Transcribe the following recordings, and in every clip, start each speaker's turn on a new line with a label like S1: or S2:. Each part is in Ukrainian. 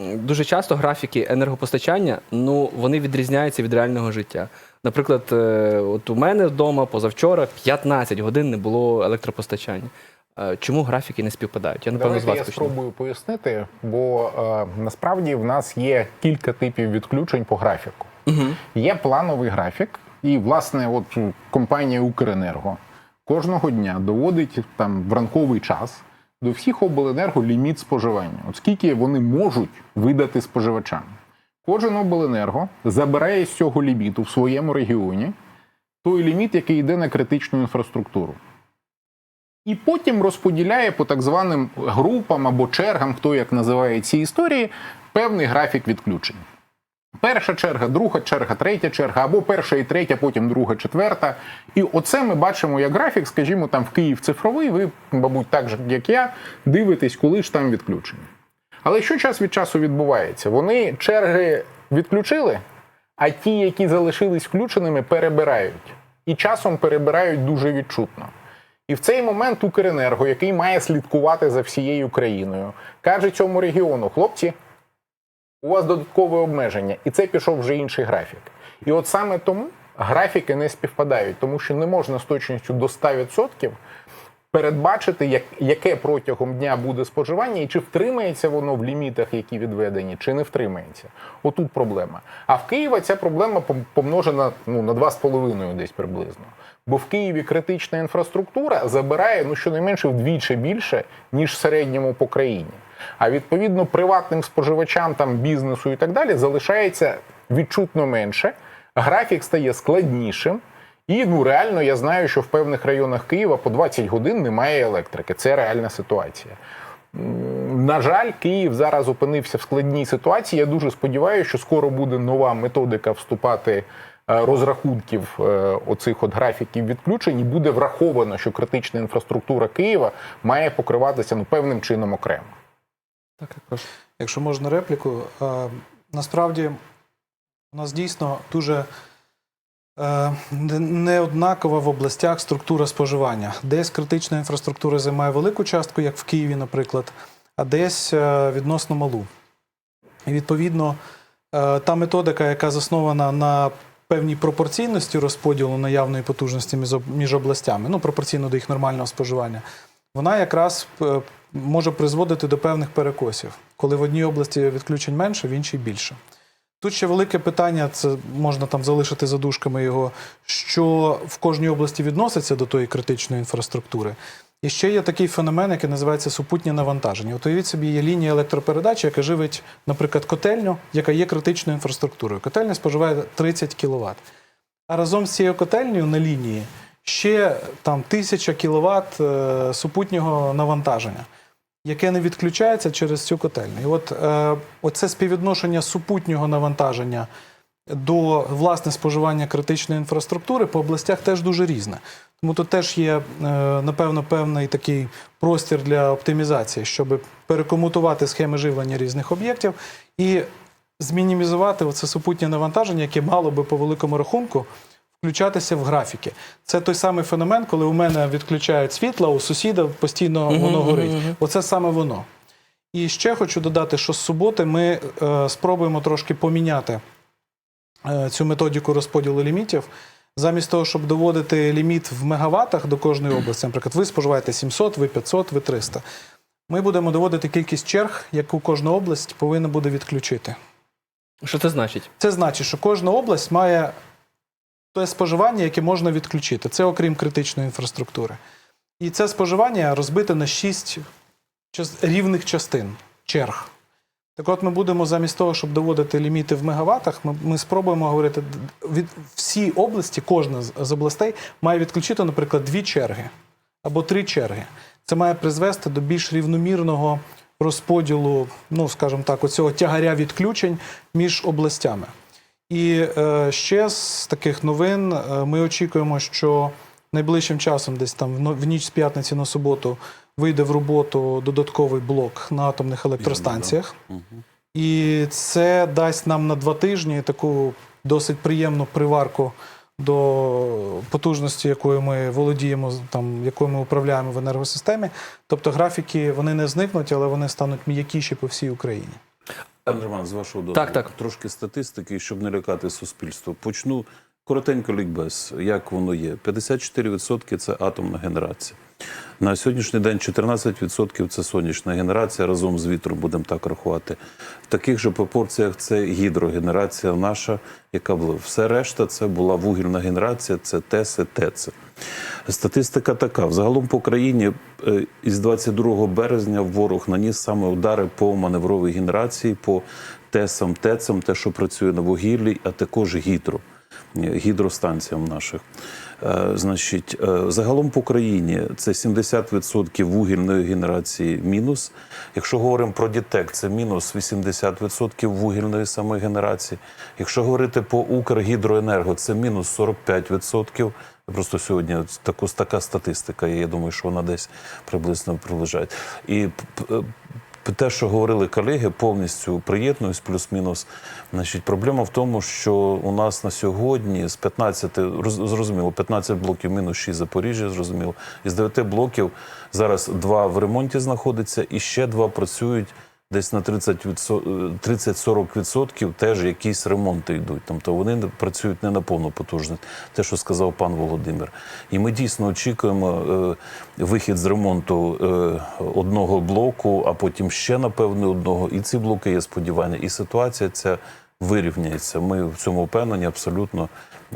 S1: дуже часто графіки енергопостачання ну, вони відрізняються від реального життя. Наприклад, е, от у мене вдома позавчора 15 годин не було електропостачання. Е, Чому графіки не співпадають? Я напевно з вас
S2: я
S1: почну.
S2: спробую пояснити, бо е, насправді в нас є кілька типів відключень по графіку.
S1: Угу.
S2: Є плановий графік, і власне, от компанія Укренерго кожного дня доводить там в ранковий час до всіх обленерго ліміт споживання. От скільки вони можуть видати споживачам. Кожен обленерго забирає з цього ліміту в своєму регіоні той ліміт, який йде на критичну інфраструктуру. І потім розподіляє по так званим групам або чергам, хто як називає ці історії, певний графік відключень. Перша черга, друга черга, третя черга, або перша і третя, потім друга, четверта. І оце ми бачимо як графік, скажімо, там в Київ цифровий. Ви, мабуть, так же, як я, дивитесь, коли ж там відключення. Але що час від часу відбувається? Вони черги відключили, а ті, які залишились включеними, перебирають. І часом перебирають дуже відчутно. І в цей момент Укренерго, який має слідкувати за всією країною, каже цьому регіону: хлопці, у вас додаткове обмеження, і це пішов вже інший графік. І от саме тому графіки не співпадають, тому що не можна з точністю до 100% передбачити, як, яке протягом дня буде споживання, і чи втримається воно в лімітах, які відведені, чи не втримається. Отут проблема. А в Києві ця проблема помножена ну, на 2,5 десь приблизно. Бо в Києві критична інфраструктура забирає ну, щонайменше вдвічі більше, ніж в середньому по країні. А відповідно приватним споживачам, там, бізнесу і так далі залишається відчутно менше. Графік стає складнішим. І ну реально я знаю, що в певних районах Києва по 20 годин немає електрики. Це реальна ситуація. На жаль, Київ зараз опинився в складній ситуації. Я дуже сподіваюся, що скоро буде нова методика вступати е, розрахунків е, оцих от графіків відключень, і буде враховано, що критична інфраструктура Києва має покриватися ну певним чином окремо.
S1: Так, також.
S3: Якщо можна репліку, е, насправді у нас дійсно дуже е, неоднакова в областях структура споживання. Десь критична інфраструктура займає велику частку, як в Києві, наприклад, а десь е, відносно малу. І відповідно, та методика, яка заснована на певній пропорційності розподілу наявної потужності між областями, ну пропорційно до їх нормального споживання, вона якраз може призводити до певних перекосів, коли в одній області відключень менше, в іншій більше. Тут ще велике питання, це можна там залишити за дужками його, що в кожній області відноситься до тої критичної інфраструктури. І ще є такий феномен, який називається супутнє навантаження. От уявіть собі, є лінія електропередачі, яка живить, наприклад, котельню, яка є критичною інфраструктурою. Котельня споживає 30 кВт. А разом з цією котельнею на лінії ще там 1000 кВт е, супутнього навантаження, яке не відключається через цю котельню. І от е, оце співвідношення супутнього навантаження до власне споживання критичної інфраструктури по областях теж дуже різне. Тому тут теж є, е, напевно, певний такий простір для оптимізації, щоб перекомутувати схеми живлення різних об'єктів і змінімізувати оце супутнє навантаження, яке мало би по великому рахунку включатися в графіки. Це той самий феномен, коли у мене відключають світло, у сусіда постійно воно горить. Оце саме воно. І ще хочу додати, що з суботи ми е, спробуємо трошки поміняти е, цю методику розподілу лімітів. Замість того, щоб доводити ліміт в мегаваттах до кожної області, наприклад, ви споживаєте 700, ви 500, ви 300. Ми будемо доводити кількість черг, яку кожна область повинна буде відключити.
S1: Що це значить?
S3: Це значить, що кожна область має те споживання, яке можна відключити. Це окрім критичної інфраструктури. І це споживання розбите на шість рівних частин черг. Так от ми будемо замість того, щоб доводити ліміти в мегаваттах, ми, ми спробуємо говорити, від всі області, кожна з областей має відключити, наприклад, дві черги або три черги. Це має призвести до більш рівномірного розподілу, ну скажімо так, оцього тягаря відключень між областями. І е, ще з таких новин е, ми очікуємо, що найближчим часом, десь там в в ніч з п'ятниці на суботу, вийде в роботу додатковий блок на атомних електростанціях. І це дасть нам на два тижні таку досить приємну приварку до потужності, якою ми володіємо, там, якою ми управляємо в енергосистемі. Тобто графіки вони не зникнуть, але вони стануть м'якіші по всій Україні.
S4: Пане Роман, з вашого дозволу,
S1: Так, так.
S4: трошки статистики, щоб не лякати суспільство. Почну коротенько лікбез, як воно є. 54% – це атомна генерація. На сьогоднішній день 14% – це сонячна генерація, разом з вітром будемо так рахувати. В таких же пропорціях це гідрогенерація наша, яка була. Все решта це була вугільна генерація, це ТЕСи, ТЕЦи. Статистика така: взагалом по країні е, із 22 березня ворог наніс саме удари по маневровій генерації, по ТЕСам, ТЕЦам, те, що працює на вугіллі, а також гідро, е, гідростанціям наших. Е, Значить, загалом по країні це 70% вугільної генерації мінус. Якщо говоримо про дітек, це мінус 80% вугільної самої генерації. Якщо говорити по Укргідроенерго, це мінус 45%. Просто сьогодні таку, така статистика, є, я думаю, що вона десь приблизно приближає. І те, що говорили колеги, повністю приєднуюсь, плюс-мінус. Значить, проблема в тому, що у нас на сьогодні з 15, роз- зрозуміло, 15 блоків мінус 6 Запоріжжя, зрозуміло. Із 9 блоків зараз два в ремонті знаходяться, і ще два працюють десь на 30%, 30-40% теж якісь ремонти йдуть. Тобто вони працюють не на повну потужність, те, що сказав пан Володимир. І ми дійсно очікуємо е, вихід з ремонту е, одного блоку, а потім ще, напевне, одного. І ці блоки є сподівання. І ситуація ця вирівняється. Ми в цьому впевнені абсолютно.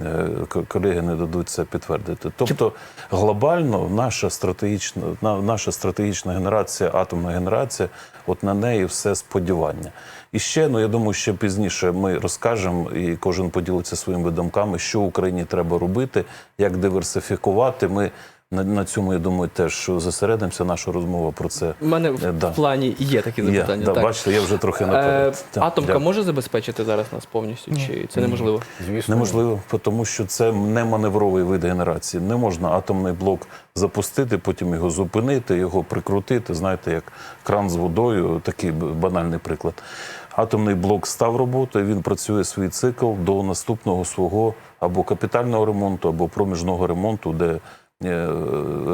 S4: Е, Колеги не дадуть це підтвердити. Тобто глобально наша стратегічна, на- наша стратегічна генерація, атомна генерація, от на неї все сподівання. І ще, ну я думаю, ще пізніше ми розкажемо і кожен поділиться своїми думками, що Україні треба робити, як диверсифікувати. Ми на, на цьому, я думаю, теж зосередимося. Наша розмова про це.
S1: У мене
S4: Е,
S1: в
S4: да.
S1: плані є такі
S4: Є, да,
S1: так.
S4: бачите, я вже трохи
S1: Е,
S4: наперед. Так,
S1: атомка
S4: дякую.
S1: може забезпечити зараз нас повністю, чи це неможливо?
S2: Звісно,
S4: Неможливо, тому що це не маневровий вид генерації. Не можна атомний блок запустити, потім його зупинити, його прикрутити. Знаєте, як кран з водою, такий банальний приклад. Атомний блок став роботою, він працює свій цикл до наступного свого або капітального ремонту, або проміжного ремонту, де е,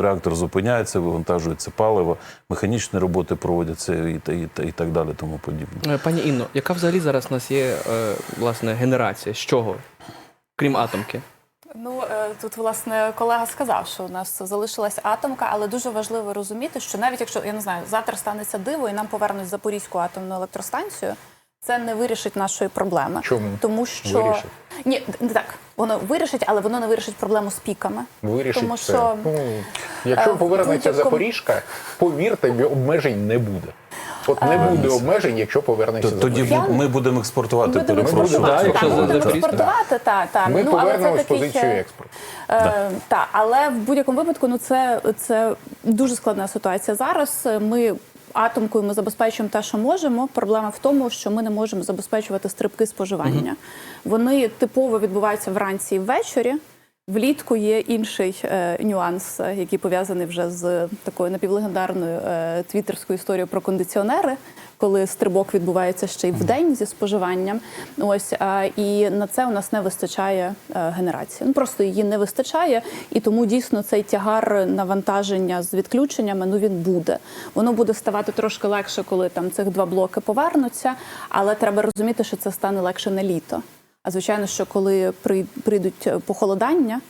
S4: реактор зупиняється, вивантажується паливо, механічні роботи проводяться і, і, і так далі, тому подібне.
S1: Е, Пані Інно, яка взагалі зараз у нас є е, власне генерація? З чого? Крім атомки?
S5: Ну е, тут власне колега сказав, що у нас залишилась атомка, але дуже важливо розуміти, що навіть якщо я не знаю, завтра станеться диво і нам повернуть Запорізьку атомну електростанцію, це не вирішить нашої проблеми.
S2: Чому?
S5: Тому що
S2: Вирішить.
S5: ні, не так воно вирішить, але воно не вирішить проблему з піками.
S2: Вирішить
S5: Тому
S2: це.
S5: що
S2: Ну, якщо
S5: е,
S2: повернеться
S5: будь-якому-
S2: Запоріжка, повірте, обмежень не буде. От не буде обмежень, якщо повернеться
S4: Тоді
S2: Запоріжжя.
S4: бу- ми будемо експортувати,
S5: Будемо
S4: перепрошую.
S5: експортувати,
S1: Да, якщо
S5: так, будемо експортувати, так, так.
S2: Ми
S5: ну, але це
S2: в позицію експорту.
S5: Е, та, але в будь-якому випадку ну це, це дуже складна ситуація зараз. Ми атомкою ми забезпечуємо те, що можемо. Проблема в тому, що ми не можемо забезпечувати стрибки споживання. Вони типово відбуваються вранці і ввечері. Влітку є інший е, нюанс, е, який пов'язаний вже з такою напівлегендарною е, твіттерською історією про кондиціонери, коли стрибок відбувається ще й вдень зі споживанням. Ось і на це у нас не вистачає генерації. Ну просто її не вистачає, і тому дійсно цей тягар навантаження з відключеннями ну він буде. Воно буде ставати трошки легше, коли там цих два блоки повернуться, але треба розуміти, що це стане легше на літо. А звичайно, що коли при- прийдуть е, похолодання,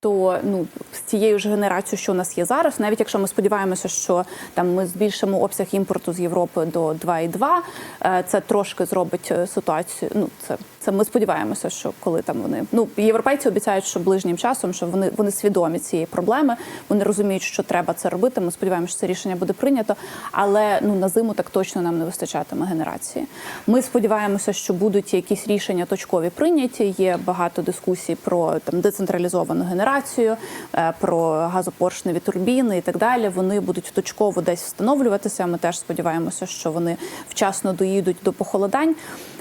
S5: то ну з цією ж генерацією, що у нас є зараз, навіть якщо ми сподіваємося, що там ми збільшимо обсяг імпорту з Європи до 2,2, е, це трошки зробить е, ситуацію. Ну це це ми сподіваємося, що коли там вони ну європейці обіцяють, що ближнім часом що вони вони свідомі цієї проблеми, вони розуміють, що треба це робити. Ми сподіваємося, що це рішення буде прийнято, але ну на зиму так точно нам не вистачатиме генерації. Ми сподіваємося, що будуть якісь рішення точкові прийняті. Є багато дискусій про там децентралізовану генерацію, е, про газопоршневі турбіни і так далі. Вони будуть точково десь встановлюватися. Ми теж сподіваємося, що вони вчасно доїдуть до похолодань.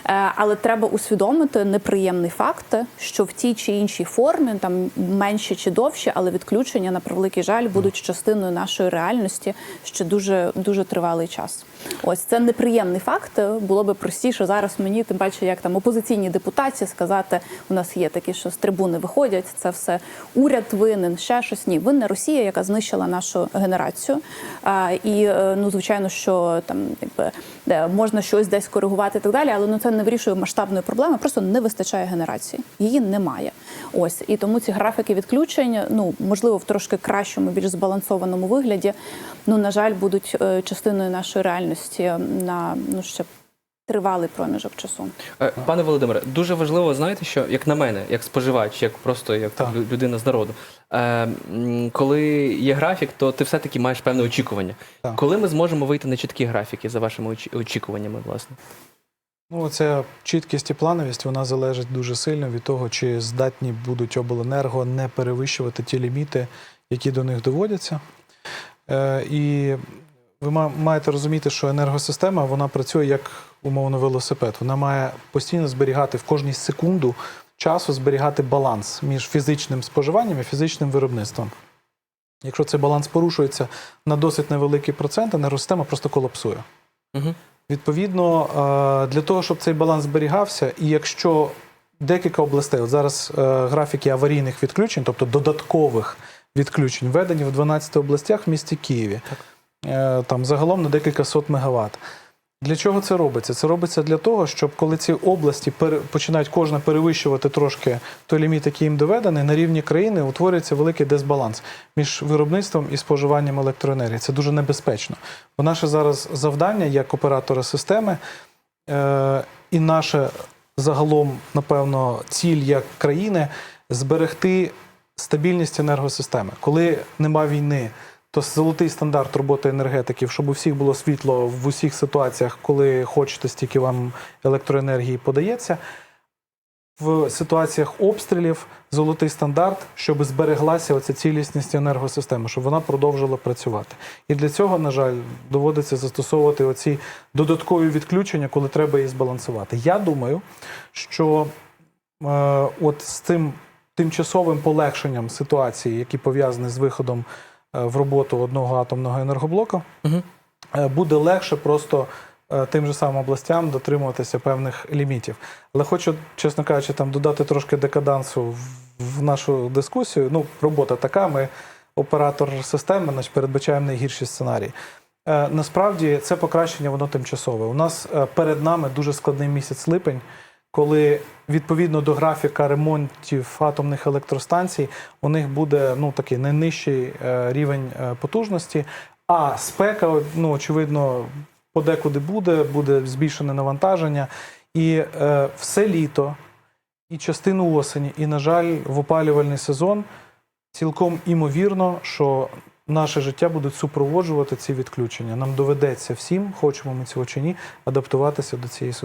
S5: Е, Але треба усвідомити неприємний факт, що в тій чи іншій формі, там менше чи довше, але відключення на превеликий жаль будуть частиною нашої реальності ще дуже дуже тривалий час. Ось це неприємний факт. Було би простіше зараз мені, тим паче, як там опозиційні депутації сказати, у нас є такі, що з трибуни виходять, це все уряд винен, ще щось. Ні, винна Росія, яка знищила нашу генерацію. А, і е, ну, звичайно, що там якби де можна щось десь коригувати і так далі, але ну це не вирішує масштабної проблеми. Просто не вистачає генерації. Її немає. Ось і тому ці графіки відключень, ну можливо, в трошки кращому, більш збалансованому вигляді. Ну на жаль, будуть е, частиною нашої реальності на ну ще тривалий проміжок часу.
S1: Е, Пане Володимире, дуже важливо, знаєте, що як на мене, як споживач, як просто як
S3: Так.
S1: людина з народу, е, коли є графік, то ти все-таки маєш певне очікування.
S3: Так.
S1: Коли ми зможемо вийти на чіткі графіки за вашими очікуваннями, власне?
S3: Ну, ця чіткість і плановість вона залежить дуже сильно від того, чи здатні будуть обленерго не перевищувати ті ліміти, які до них доводяться. Е, і ви маєте розуміти, що енергосистема вона працює як умовно велосипед. Вона має постійно зберігати в кожній секунду часу зберігати баланс між фізичним споживанням і фізичним виробництвом. Якщо цей баланс порушується на досить невеликий процент, енергосистема просто колапсує.
S1: Угу.
S3: Відповідно, е, для того, щоб цей баланс зберігався, і якщо декілька областей, от зараз е, графіки аварійних відключень, тобто додаткових відключень, введені в 12 областях в місті Києві, Е, там загалом на декілька сот мегаватт. Для чого це робиться? Це робиться для того, щоб коли ці області починають кожна перевищувати трошки той ліміт, який їм доведений, на рівні країни утворюється великий дисбаланс між виробництвом і споживанням електроенергії. Це дуже небезпечно. Бо наше зараз завдання як оператора системи е, і наше загалом, напевно, ціль як країни зберегти стабільність енергосистеми. Коли нема війни, то золотий стандарт роботи енергетиків, щоб у всіх було світло в усіх ситуаціях, коли хочете, стільки вам електроенергії подається. В ситуаціях обстрілів золотий стандарт, щоб збереглася оця цілісність енергосистеми, щоб вона продовжила працювати. І для цього, на жаль, доводиться застосовувати оці додаткові відключення, коли треба її збалансувати. Я думаю, що е, от з цим тимчасовим полегшенням ситуації, які пов'язані з виходом в роботу одного атомного енергоблоку,
S1: Мгм.
S3: е, буде легше просто е, тим же самим областям дотримуватися певних лімітів. Але хочу, чесно кажучи, там додати трошки декадансу в- нашу дискусію. Ну, робота така, ми оператор системи, значить, передбачаємо найгірші сценарії. Е, Насправді це покращення воно тимчасове. У нас е, перед нами дуже складний місяць липень, коли відповідно до графіка ремонтів атомних електростанцій у них буде ну такий найнижчий е, рівень е, потужності. А спека, ну очевидно, подекуди буде, буде збільшене навантаження, і е, все літо, і частину осені, і, на жаль, в опалювальний сезон цілком імовірно, що наше життя будуть супроводжувати ці відключення. Нам доведеться всім, хочемо ми цього чи ні, адаптуватися до цієї ситуації.